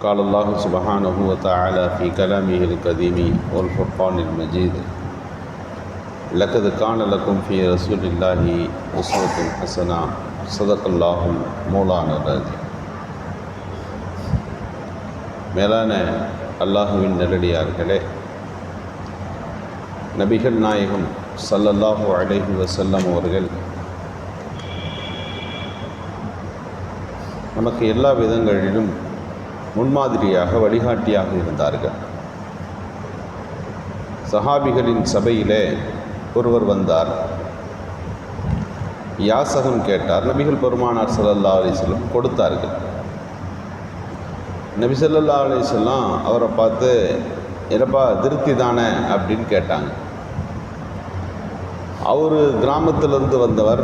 قال الله سبحانه وتعالى في كلامه القديم والفرقان المجيد لقد كان لكم في رسول الله أسوة حسنة صدق الله مولانا العظيم மேலான அல்லாஹுவின் நல்லடியார்களே நபிகள் நாயகம் ஸல்லல்லாஹு அலைஹி வஸல்லம் அவர்கள் நமக்கு எல்லா விதங்களிலும் முன்மாதிரியாக வழிகாட்டியாக இருந்தார்கள். சஹாபிகளின் சபையிலே ஒருவர் வந்தார். யாசகம் கேட்டார் நபிகள் பெருமானார் ஸல்லல்லாஹு அலிஸ்லம் கொடுத்தார்கள். நபி ஸல்லல்லாஹு அலிஸ்லாம் அவரை பார்த்து என்னப்பா திருப்தி தானே? அப்படின்னு கேட்டாங்க. அவர் கிராமத்திலிருந்து வந்தவர்.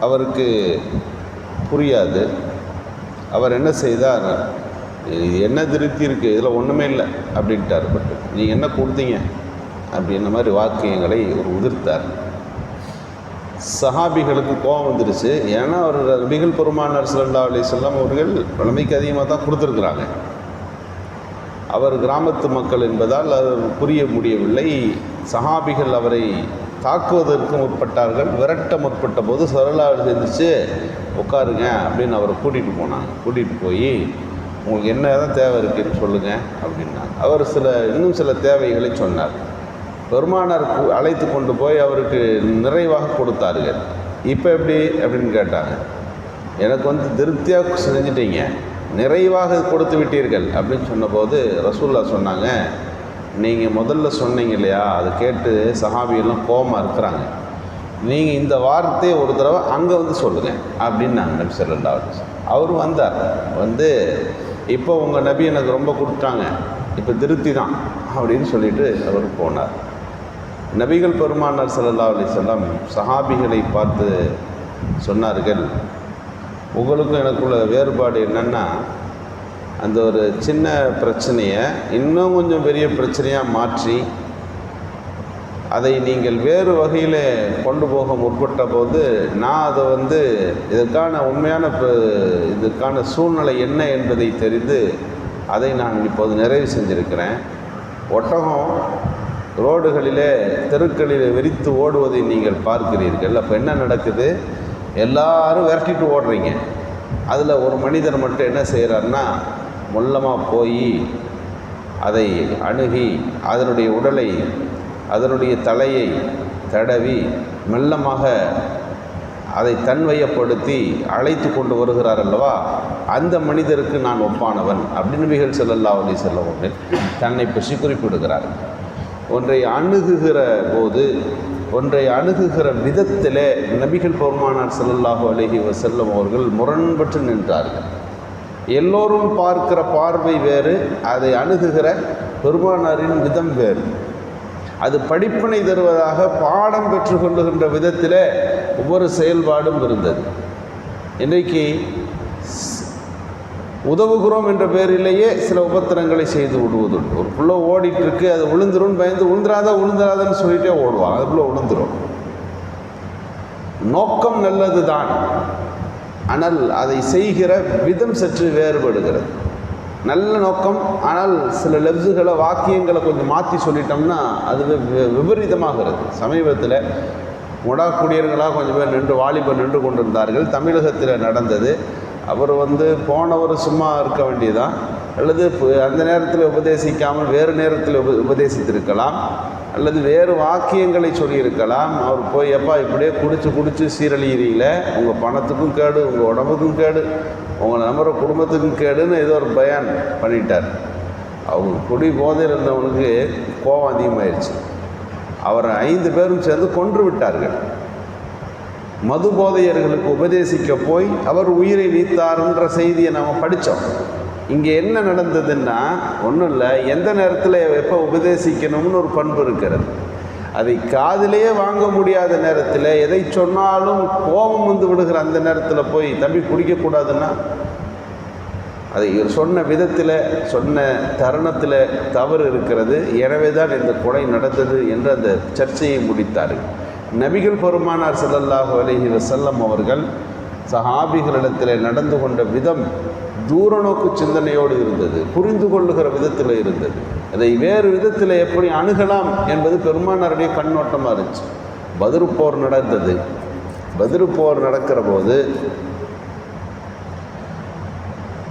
அவருக்கு புரியாது. அவர் என்ன செய்தார்? இது என்ன திருப்தி இருக்குது இதில் ஒன்றுமே இல்லை. அப்படின்ட்டார் பட்டு. நீங்கள் என்ன கொடுத்தீங்க? அப்படின்ன மாதிரி வாக்கியங்களை ஒரு உதிர்த்தார். சஹாபிகளுக்கு கோபம் வந்துருச்சு. ஏன்னா அவர் நபிகள் பெருமானார் ஸல்லல்லாஹு அலி வஸல்லம் அவர்கள் வளமைக்கு அதிகமாக தான் கொடுத்துருக்குறாங்க. அவர் கிராமத்து மக்கள் என்பதால் அது புரிய முடியவில்லை. சஹாபிகள் அவரை தாக்குவதற்கு முற்பட்டார்கள். விரட்ட முற்பட்ட போது சரளா செஞ்சிச்சு உட்காருங்க அப்படின்னு அவரை கூட்டிகிட்டு போனாங்க. கூட்டிகிட்டு போய் உங்களுக்கு என்ன தான் தேவை இருக்குன்னு சொல்லுங்கள் அப்படின்னாங்க அவர் சில இன்னும் சில தேவைகளை சொன்னார். பெருமானார் அழைத்து கொண்டு போய் அவருக்கு நிறைவாக கொடுத்தார்கள். இப்போ எப்படி அப்படின்னு கேட்டாங்க. எனக்கு வந்து திருப்தியாக செஞ்சிட்டீங்க. நிறைவாக கொடுத்து விட்டீர்கள் அப்படின்னு சொன்னபோது ரசூல்லா சொன்னாங்க நீங்கள் முதல்ல சொன்னீங்க இல்லையா? அதை கேட்டு சஹாபியெல்லாம் கோபமாக இருக்கிறாங்க. நீங்கள் இந்த வார்த்தையை ஒரு தடவை அங்கே வந்து சொல்லுங்கள் அப்படின்னாங்க நபி ஸல்லல்லாஹு அவர் வந்தார். வந்து இப்போ உங்கள் நபி எனக்கு ரொம்ப கொடுத்தாங்க இப்போ திருப்தி தான் அப்படின்னு சொல்லிட்டு அவர் போனார். நபிகள் பெருமானார் சல்லா அலி செல்லம் சஹாபிகளை பார்த்து சொன்னார்கள் உங்களுக்கும் எனக்குள்ள வேறுபாடு என்னென்னா அந்த ஒரு சின்ன பிரச்சனையை இன்னும் கொஞ்சம் பெரிய பிரச்சனையாக மாற்றி அதை நீங்கள் வேறு வகையில் கொண்டு போக முற்பட்ட போது நான் அதை வந்து இதற்கான உண்மையான இப்போ இதுக்கான சூழ்நிலை என்ன என்பதை தெரிந்து அதை நான் இப்போது நிறைவு செஞ்சிருக்கிறேன். ஒட்டகம் ரோடுகளிலே தெருக்களில் விரித்து ஓடுவதை நீங்கள் பார்க்கிறீர்கள். அப்போ என்ன நடக்குது? எல்லாரும் விரட்டிட்டு ஓடுறீங்க. அதில் ஒரு மனிதர் மட்டும் என்ன செய்கிறாருன்னா முள்ளமாக போய் அதை அணுகி அதனுடைய உடலை அதனுடைய தலையை தடவி மெல்லமாக அதை தன்வயப்படுத்தி அழைத்து கொண்டு வருகிறார் அல்லவா? அந்த மனிதருக்கு நான் ஒப்பானவன். அப்படின்னு நபிகள் செல்லல்லா அலி வஸல்லம் தன்னை பற்றி குறிப்பிடுகிறார். ஒன்றை அணுகுகிற போது ஒன்றை அணுகுகிற விதத்திலே நபிகள் பெருமானார் செல்லல்லாஹு அலஹி செல்லும் அவர்கள் முரண்பட்டு நின்றார்கள். எல்லோரும் பார்க்கிற பார்வை வேறு அதை அணுகுகிற பெருமானாரின் விதம் வேறு. அது படிப்பினை தருவதாக பாடம் பெற்றுக்கொள்ளுகின்ற விதத்தில் ஒவ்வொரு செயல்பாடும் இருந்தது. இன்றைக்கு உதவுகிறோம் என்ற பேரிலேயே சில உபத்திரங்களை செய்து விடுவதுண்டு. ஒரு புள்ள ஓடிட்டு இருக்கு அது விழுந்துரும் பயந்து விழுந்துராத விழுந்துராதன்னு சொல்லிட்டே ஓடுவாங்க. அதுக்குள்ளே விழுந்துரும். நோக்கம் நல்லது தான் ஆனால் அதை செய்கிற விதம் சற்று வேறுபடுகிறது. நல்ல நோக்கம். ஆனால் சில லெப்ஸுகளை வாக்கியங்களை கொஞ்சம் மாற்றி சொல்லிட்டோம்னா அது வி- விபரீதமாகிறது. சமீபத்தில் முடா குடியர்களாக கொஞ்சம் பேர் நின்று வாலிபர் நின்று கொண்டிருந்தார்கள். தமிழகத்தில் நடந்தது. அவர் வந்து போனவர் சும்மா இருக்க வேண்டியதான் அல்லது அந்த நேரத்தில் உபதேசிக்காமல் வேறு நேரத்தில் உப உபதேசித்திருக்கலாம். அல்லது வேறு வாக்கியங்களை சொல்லியிருக்கலாம். அவர் போய் எப்பா இப்படியே குடிச்சு குடிச்சு சீரழியிறீங்களே. உங்கள் பணத்துக்கும் கேடு உங்கள் உடம்புக்கும் கேடு. உங்கள் நம்புற குடும்பத்துக்கும் கேடுன்னு ஏதோ ஒரு பயான் பண்ணிட்டார். அவங்க குடி போதையில் இருந்தவனுக்கு கோபம் அதிகமாயிருச்சு. அவரை ஐந்து பேரும் சேர்ந்து கொன்று விட்டார்கள். மது போதையர்களுக்கு உபதேசிக்க போய் அவர் உயிரை நீத்தார்ன்ற செய்தியை நாம் படித்தோம் இங்கே என்ன நடந்ததுன்னா ஒன்றும் இல்லை எந்த நேரத்தில் எப்போ உபதேசிக்கணும்னு ஒரு பண்பு இருக்கிறது. அதை காதிலேயே வாங்க முடியாத நேரத்தில் எதை சொன்னாலும் கோபம் வந்து விடுகிற அந்த நேரத்தில் போய் தம்பி குடிக்கக்கூடாதுன்னா? அதை சொன்ன விதத்தில் சொன்ன தருணத்தில் தவறு இருக்கிறது. எனவே தான் இந்த கொலை நடந்தது என்று அந்த சர்ச்சையை முடித்தார்கள் நபிகள் பெருமானார் ஸல்லல்லாஹு அலஹி வசல்லம் அவர்கள் சஹாபிகளிடத்தில் நடந்து கொண்ட விதம் தூரநோக்கு சிந்தனையோடு இருந்தது புரிந்து கொள்ளுகிற விதத்தில் இருந்தது. அதை வேறு விதத்தில் எப்படி அணுகலாம் என்பது பெருமானாருடைய கண்ணோட்டமாக இருந்துச்சு. பதிரு போர் நடந்தது. பதிரு போர் நடக்கிற போது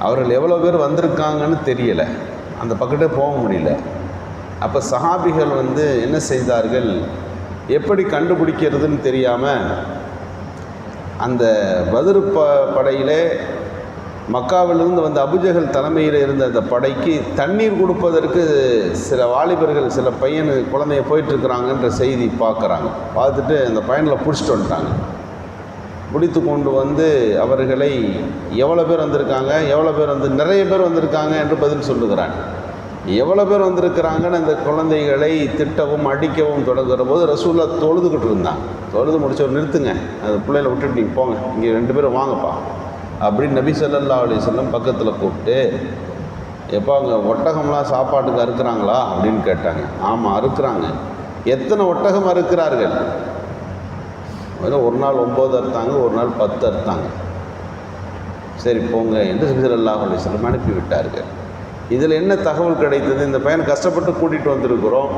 அவர்கள் எவ்வளோ பேர் வந்திருக்காங்கன்னு தெரியலை. அந்த பக்கத்தே போக முடியல. அப்போ சஹாபிகள் வந்து என்ன செய்தார்கள்? எப்படி கண்டுபிடிக்கிறதுன்னு தெரியாமல் அந்த பதிரு ப படையிலே மக்காவிலிருந்து வந்த அபுஜகல் தலைமையில் இருந்த அந்த படைக்கு தண்ணீர் கொடுப்பதற்கு சில வாலிபர்கள் சில பையன் குழந்தைய போயிட்டுருக்குறாங்கன்ற செய்தி பார்க்குறாங்க. பார்த்துட்டு அந்த பையனில் பிடிச்சிட்டு வந்துட்டாங்க. பிடித்து கொண்டு வந்து அவர்களை எவ்வளோ பேர் வந்திருக்காங்க எவ்வளோ பேர் வந்து நிறைய பேர் வந்திருக்காங்க என்று பதில் சொல்லுகிறாங்க எவ்வளோ பேர் வந்திருக்கிறாங்கன்னு அந்த குழந்தைகளை திட்டவும் அடிக்கவும் தொடங்குற போது ரசூல்லா தொழுதுகிட்டு இருந்தான். தொழுது முடிச்சவர் நிறுத்துங்க. அந்த பிள்ளைகளை விட்டுட்டு நீங்கள் போங்க. இங்கே ரெண்டு பேரும் வாங்கப்பா. அப்படின்னு நபி ஸல்லல்லாஹு அலைஹி பக்கத்தில் கூப்பிட்டு எப்போ அங்கே ஒட்டகம்லாம் சாப்பாட்டுக்கு அறுக்கிறாங்களா அப்படின்னு கேட்டாங்க. ஆமாம் அறுக்கிறாங்க. எத்தனை ஒட்டகம் அறுக்கிறார்கள்? ஒரு நாள் ஒம்பது அறுத்தாங்க ஒரு நாள் பத்து அறுத்தாங்க. சரி போங்க என்று நபி ஸல்லல்லாஹு அலைஹி அனுப்பி விட்டார்கள் இதில் என்ன தகவல் கிடைத்தது? இந்த பையன் கஷ்டப்பட்டு கூட்டிகிட்டு வந்திருக்கிறோம்.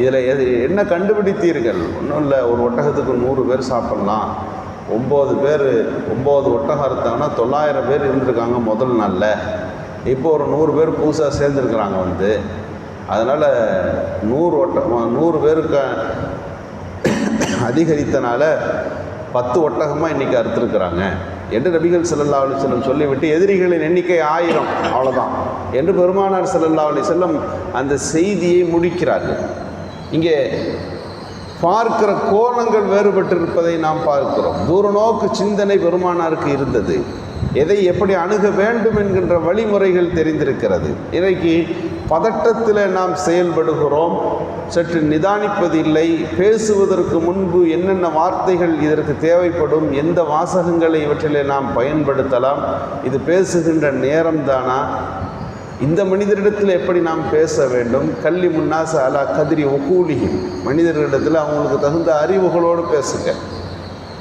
இதில் எது என்ன கண்டுபிடித்தீர்கள்? ஒன்றும் இல்லை ஒரு ஒட்டகத்துக்கு நூறு பேர் சாப்பிட்லாம். ஒம்பது பேர் ஒம்பது ஒட்டகம் அறுத்தாங்கன்னா தொள்ளாயிரம் பேர் இருந்திருக்காங்க முதல் நாளில். இப்போ ஒரு நூறு பேர் புதுசாக சேர்ந்துருக்குறாங்க வந்து. அதனால் நூறு ஒட்ட நூறு பேருக்கு அதிகரித்தனால பத்து ஒட்டகமாக இன்றைக்கி அறுத்துருக்குறாங்க. என்று நபிகள் செல்லல்லா அலி செல்லம் சொல்லிவிட்டு எதிரிகளின் எண்ணிக்கை ஆயிரம் அவ்வளோதான் என்று பெருமானார் செல்லல்லா அலி செல்லம் அந்த செய்தியை முடிக்கிறார்கள். இங்கே பார்க்கிற கோணங்கள் வேறுபட்டிருப்பதை நாம் பார்க்கிறோம். தூரநோக்கு சிந்தனை பெருமானாருக்கு இருந்தது. எதை எப்படி அணுக வேண்டும் என்கின்ற வழிமுறைகள் தெரிந்திருக்கிறது. இன்றைக்கு பதட்டத்தில் நாம் செயல்படுகிறோம். சற்று நிதானிப்பதில்லை. பேசுவதற்கு முன்பு என்னென்ன வார்த்தைகள் இதற்கு தேவைப்படும் எந்த வாசகங்களை இவற்றிலே நாம் பயன்படுத்தலாம் இது பேசுகின்ற நேரம்தானா? இந்த மனிதரிடத்தில் எப்படி நாம் பேச வேண்டும்? கல்வி முன்னாச அலா கதிரி ஒக்கூலிகி மனிதர்களிடத்தில் அவங்களுக்கு தகுந்த அறிவுகளோடு பேசுங்க.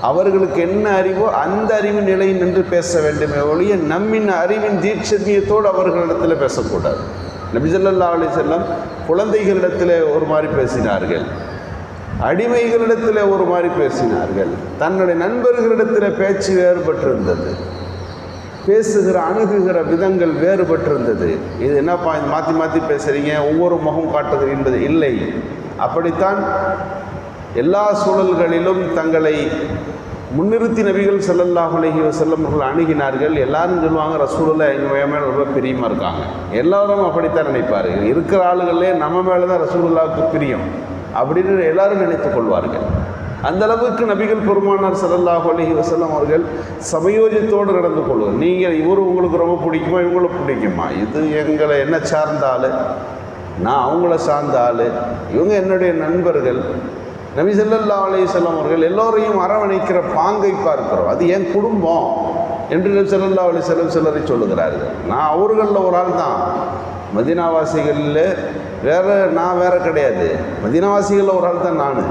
அவர்களுக்கு என்ன அறிவோ அந்த அறிவு நிலை நின்று பேச வேண்டுமே ஒழிய நம்மின் அறிவின் தீட்சத்தியத்தோடு அவர்களிடத்தில் பேசக்கூடாது. நபிசல்லா அலி செல்லம் குழந்தைகளிடத்தில் ஒரு மாதிரி பேசினார்கள். அடிமைகளிடத்தில் ஒரு மாதிரி பேசினார்கள். தன்னுடைய நண்பர்களிடத்தில் பேச்சு வேறுபட்டிருந்தது. பேசுகிற அணுகுகிற விதங்கள் வேறுபட்டிருந்தது. இது என்னப்பா மாற்றி மாற்றி பேசுகிறீங்க ஒவ்வொரு முகம் காட்டுது என்பது இல்லை. அப்படித்தான் எல்லா சூழல்களிலும் தங்களை முன்னிறுத்தி நபிகள் ஸல்லல்லாஹு அலைஹி வஸல்லம் அணுகினார்கள். எல்லாரும் சொல்லுவாங்க ரசூலில் எங்கள் மேலே ரொம்ப பிரியமாக இருக்காங்க. எல்லாரும் அப்படித்தான் நினைப்பார்கள். இருக்கிற ஆளுகளே நம்ம மேலே தான் ரசூலுல்லாவுக்கு பிரியம் அப்படின்னு எல்லாரும் நினைத்து கொள்வார்கள். அந்த அளவுக்கு நபிகள் பெருமானார் சல்லாஹ் அலஹி வஸல்லம் அவர்கள் சமயோஜித்தோடு நடந்து கொள்வார். நீங்கள் இவர் உங்களுக்கு ரொம்ப பிடிக்குமா இவங்களுக்கு பிடிக்குமா? இது எங்களை என்ன சார்ந்த ஆள்? நான் அவங்கள சார்ந்த ஆள். இவங்க என்னுடைய நண்பர்கள். நபி ஸல்லல்லாஹு அலைஹி வஸல்லம் அவர்கள் எல்லோரையும் அரவணைக்கிற பாங்கை பார்க்கிறோம். அது என் குடும்பம் என்று நபி ஸல்லல்லாஹு அலைஹி சிலரை சொல்லுகிறார்கள். நான் அவர்களில் ஒரு ஆள் தான். மதினாவாசிகளில் வேறு நான் வேறு கிடையாது. மதினாவாசிகளில் ஒரு ஆள் தான் நான்.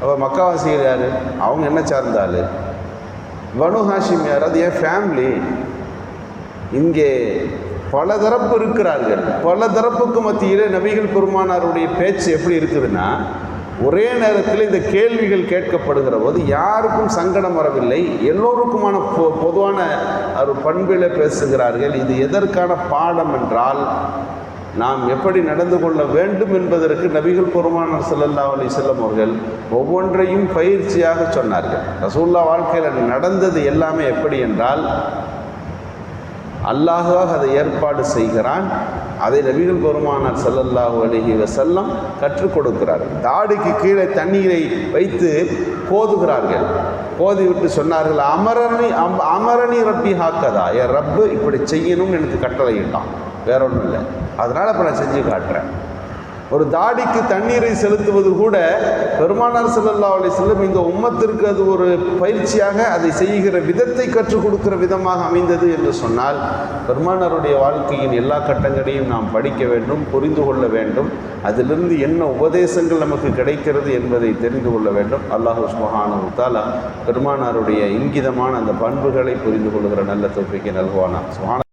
அப்போ மக்காவாசிகள் யார்? அவங்க என்ன சார்ந்தாள் பனு ஹாஷிம் யார்? அது என் ஃபேமிலி இங்கே பல தரப்பு இருக்கிறார்கள். பல தரப்புக்கு மத்தியிலே நபிகள் பெருமானாருடைய பேச்சு எப்படி இருக்குதுன்னா ஒரே நேரத்தில் இந்த கேள்விகள் கேட்கப்படுகிற போது யாருக்கும் சங்கடம் வரவில்லை. எல்லோருக்குமான பொ பொதுவான ஒரு பண்பில் பேசுகிறார்கள். இது எதற்கான பாடம் என்றால் நாம் எப்படி நடந்து கொள்ள வேண்டும் என்பதற்கு நபிகள் பெருமானார் ஸல்லல்லாஹு அலி செல்லம் அவர்கள் ஒவ்வொன்றையும் பயிற்சியாக சொன்னார்கள். ரசூல்லா வாழ்க்கையில் நடந்தது எல்லாமே எப்படி என்றால் அல்லாஹாக அதை ஏற்பாடு செய்கிறான். அதை நபிகள் பெருமானார் ஸல்லல்லாஹு அலைஹி வசல்லம் கற்றுக் கொடுக்கிறார்கள். தாடிக்கு கீழே தண்ணீரை வைத்து போதுகிறார்கள். போதி விட்டு சொன்னார்கள் அமரணி அம் அமரணி ரப்பி ஹாக்கதா? என் ரப்பு இப்படி செய்யணும்னு எனக்கு கட்டளையிட்டான். வேற ஒன்றும் இல்லை அதனால் இப்போ நான் செஞ்சு காட்டுறேன். ஒரு தாடிக்கு தண்ணீரை செலுத்துவது கூட பெருமானார் செல்லல்லா அலி செல்லும் இந்த உம்மத்திற்கு அது ஒரு பயிற்சியாக அதை செய்கிற விதத்தை கற்றுக் கொடுக்கிற விதமாக அமைந்தது என்று சொன்னால் பெருமானாருடைய வாழ்க்கையின் எல்லா கட்டங்களையும் நாம் படிக்க வேண்டும் புரிந்து கொள்ள வேண்டும். அதிலிருந்து என்ன உபதேசங்கள் நமக்கு கிடைக்கிறது என்பதை தெரிந்து கொள்ள வேண்டும். அல்லாஹு சுபஹானஹு தாலா பெருமானாருடைய இங்கிதமான அந்த பண்புகளை புரிந்து கொள்கிற நல்ல தோப்பிக்கு நல்குவானா சுஹான